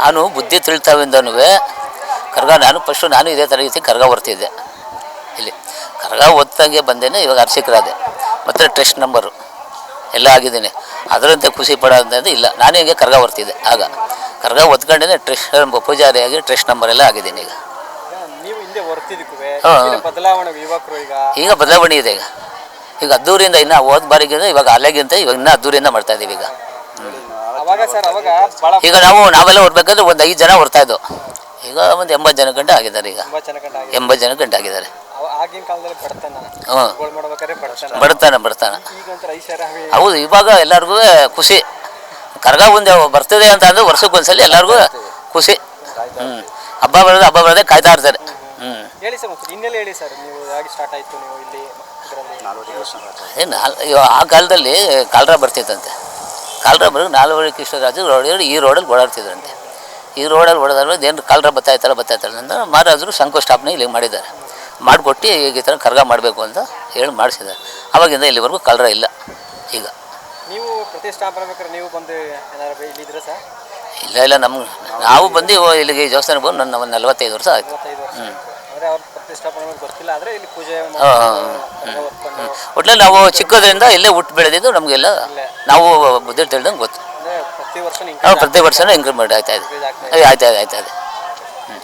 ನಾನು ಬುದ್ಧಿ ತಿಳಿತಾವಿಂದನೂ ಕರ್ಗ ನಾನು ಫಸ್ಟು ನಾನು ಇದೇ ಥರ ರೀತಿ ಕರ್ಗ ಬರ್ತಿದ್ದೆ ಇಲ್ಲಿ ಕರ್ಗ ಓದ್ತಂಗೆ ಬಂದೇನೆ ಇವಾಗ ಅರ್ಶಿಕರಾದೆ. ಮತ್ತು ಟೆಸ್ಟ್ ನಂಬರು ಎಲ್ಲ ಆಗಿದ್ದೀನಿ. ಅದರಂತೆ ಖುಷಿ ಪಡೋದಂದ್ರೆ ಇಲ್ಲ ನಾನು ಹೇಗೆ ಕರ್ಗ ಬರ್ತಿದ್ದೆ ಆಗ ಕರ್ಗ ಓದ್ಕೊಂಡೇ ಟ್ರೆಸ್ಟ್ ಪೂಜಾರಿಯಾಗಿ ಟ್ರೆಸ್ಟ್ ನಂಬರ್ ಎಲ್ಲ ಆಗಿದ್ದೀನಿ ಈಗ. ಈಗ ಬದಲಾವಣೆ ಇದೆ ಈಗ. ಈಗ ಅದ್ದೂರಿಂದ ಇನ್ನೂ ಹೋದ ಬಾರಿಗಿಂತ ಇವಾಗ ಅಲೆಗಿಂತ ಇವಾಗ ಇನ್ನೂ ಅದ್ದೂರಿಯಿಂದ ಮಾಡ್ತಾ ಇದೀವಿ ಈಗ. ಈಗ ನಾವು ನಾವೆಲ್ಲ ಹೊರಬೇಕಾದ್ರೆ ಒಂದು ಐದು ಜನ ಹೊರ್ತಾ ಇದ್ದೋ ಈಗ ಒಂದು ಎಂಬತ್ತು ಜನ ಗಂಟೆ ಆಗಿದ್ದಾರೆ ಈಗ. ಎಂಬತ್ತು ಜನ ಗಂಟೆ ಆಗಿದ್ದಾರೆ. ಹ್ಞೂ ಬಡತನ. ಬಡ್ತಾನೆ. ಹೌದು ಇವಾಗ ಎಲ್ಲರಿಗೂ ಖುಷಿ. ಕರ್ಗ ಒಂದು ಬರ್ತದೆ ಅಂತ ಅಂದ್ರೆ ವರ್ಷಕ್ಕೆ ಒಂದ್ಸಲ ಎಲ್ಲರಿಗೂ ಖುಷಿ. ಹ್ಞೂ ಹಬ್ಬ ಬರೋದು ಹಬ್ಬ ಬರೋದೇ ಕಾಯ್ತಾ ಇರ್ತಾರೆ. ಹ್ಞೂ ಹೇಳಿ ಸರ್ ಒಂಚೂರು ಹಿನ್ನೆಲೆ ಹೇಳಿ ಸರ್? ನೀವು ಹೇಗೆ ಸ್ಟಾರ್ಟ್ ಆಯ್ತು ನೀವು ಇಲ್ಲಿ? ಇದರಲ್ಲಿ ಏನು ಆ ಕಾಲದಲ್ಲಿ ಕಾಲರ ಬರ್ತಿತ್ತಂತೆ. ಕಾಲ್ರ ನಾಲ್ವರಿ ನಾಲ್ವಡಿ ಕೃಷ್ಣರಾಜು ರೋಡ್ ಈ ರೋಡಲ್ಲಿ ಓಡಾಡ್ತಿದ್ರಂತೆ. ಈ ರೋಡಲ್ಲಿ ಓಡಾದ್ರೆ ಏನು ಕಾಲ್ರ ಬರ್ತಾ ಇತ್ತಲ್ಲ ಬರ್ತಾ ಇತ್ತಲ್ಲ ಅಂತ ಮಹಾರಾಜರು ಶಂಕುಸ್ಥಾಪನೆ ಇಲ್ಲಿ ಮಾಡಿದ್ದಾರೆ. ಮಾಡಿಕೊಟ್ಟು ಈಗ ಈ ಥರ ಕರ್ಗ ಮಾಡಬೇಕು ಅಂತ ಹೇಳಿ ಮಾಡಿಸಿದ್ದಾರೆ. ಅವಾಗಿಂದ ಇಲ್ಲಿವರೆಗೂ ಕಾಲ್ರ ಇಲ್ಲ ಈಗ. ನೀವು ಪ್ರತಿಷ್ಠಾಪನೆ ನೀವು ಬಂದು ಇಲ್ಲಿ ಇಲ್ಲ ನಮ್ಗೆ ನಾವು ಬಂದು ಇಲ್ಲಿಗೆ ದೇವಸ್ಥಾನಕ್ಕೆ ಬಂದು ನನ್ನ ಒಂದು ನಲವತ್ತೈದು ವರ್ಷ ಆಯಿತು. ಅಂದರೆ ಅವ್ರ ಪ್ರತಿಷ್ಠಾಪನೆ ಬಗ್ಗೆ ಗೊತ್ತಿಲ್ಲ ಆದರೆ ಇಲ್ಲಿ ಪೂಜೆ ಒಟ್ನಲ್ಲಿ ನಾವು ಚಿಕ್ಕದ್ರಿಂದ ಇಲ್ಲೇ ಹುಟ್ಟು ಬೆಳೆದಿದ್ದು ನಮಗೆಲ್ಲ ನಾವು ಬುದ್ಧಿ ತಿಳಿದಂಗೆ ಗೊತ್ತು. ಪ್ರತಿ ವರ್ಷ ನಾವು ಪ್ರತಿ ವರ್ಷನೂ ಇಂಕ್ರಿಮೆಂಟ್ ಆಯ್ತಾ ಇದೆ. ಆಯ್ತಾ ಇದೆ. ಆಯ್ತಾ ಇದೆ ಹ್ಞೂ